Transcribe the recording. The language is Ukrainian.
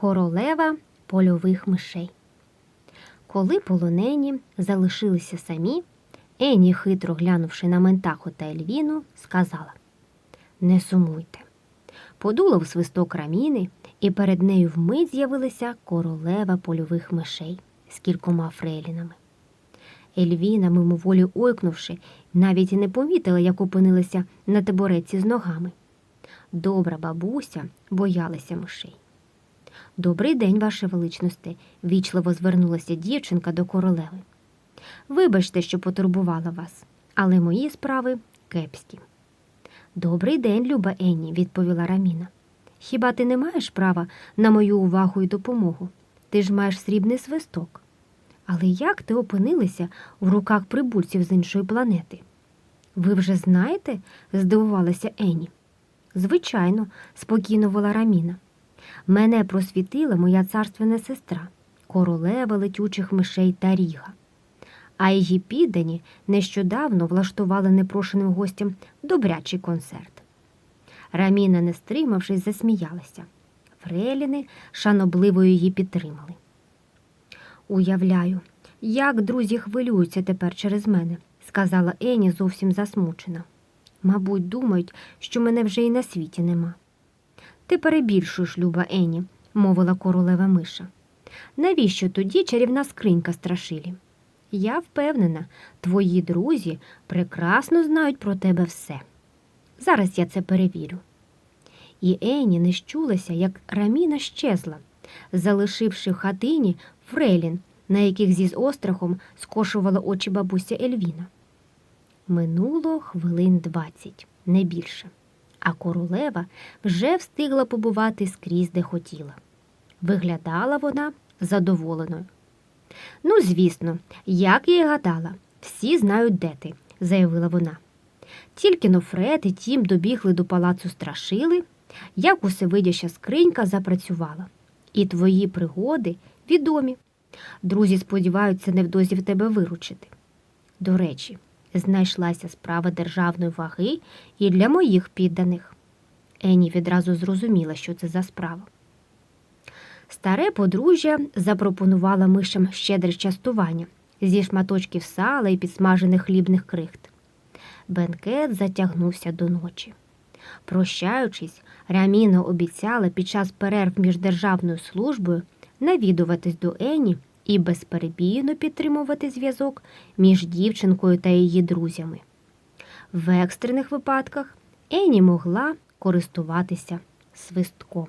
Королева польових мишей. Коли полонені залишилися самі, Ені, хитро глянувши на Ментаху та Ельвіну, сказала Не сумуйте. Подула в свисток раміни, і перед нею вмить з'явилася королева польових мишей з кількома фрейлінами. Ельвіна, мимоволі ойкнувши, навіть і не помітила, як опинилася на табуретці з ногами. Добра бабуся боялася мишей. Добрий день, ваше величносте, вічливо звернулася дівчинка до королеви. Вибачте, що потурбувала вас, але мої справи кепські. Добрий день, люба Енні, відповіла Раміна. Хіба ти не маєш права на мою увагу і допомогу? Ти ж маєш срібний свисток. Але як ти опинилися в руках прибульців з іншої планети? Ви вже знаєте? здивувалася Енні. Звичайно, спокійно вела Раміна. Мене просвітила моя царственна сестра, королева летючих мишей та ріга. А її піддані нещодавно влаштували непрошеним гостям добрячий концерт. Раміна, не стримавшись, засміялася. Фреліни шанобливо її підтримали. Уявляю, як друзі хвилюються тепер через мене, сказала Ені зовсім засмучена. Мабуть, думають, що мене вже і на світі нема. Ти перебільшуєш, люба Ені, мовила королева миша. Навіщо тоді чарівна скринька страшилі? Я впевнена, твої друзі прекрасно знають про тебе все. Зараз я це перевірю. І Ені не щулася, як раміна щезла, залишивши в хатині фрелін, на яких зі острахом скошувала очі бабуся Ельвіна. Минуло хвилин двадцять, не більше, а королева вже встигла побувати скрізь, де хотіла. Виглядала вона задоволеною. Ну, звісно, як я й гадала, всі знають, де ти, заявила вона. Тільки но Фред і тім добігли до палацу страшили, як усевидяща скринька запрацювала. І твої пригоди відомі. Друзі сподіваються невдовзі в тебе виручити. До речі, знайшлася справа державної ваги і для моїх підданих. Ені відразу зрозуміла, що це за справа. Старе подружжя запропонувала мишам щедре частування зі шматочків сала і підсмажених хлібних крихт. Бенкет затягнувся до ночі. Прощаючись, Раміна обіцяла під час перерв між державною службою навідуватись до Ені і безперебійно підтримувати зв'язок між дівчинкою та її друзями. В екстрених випадках Ені могла користуватися свистком.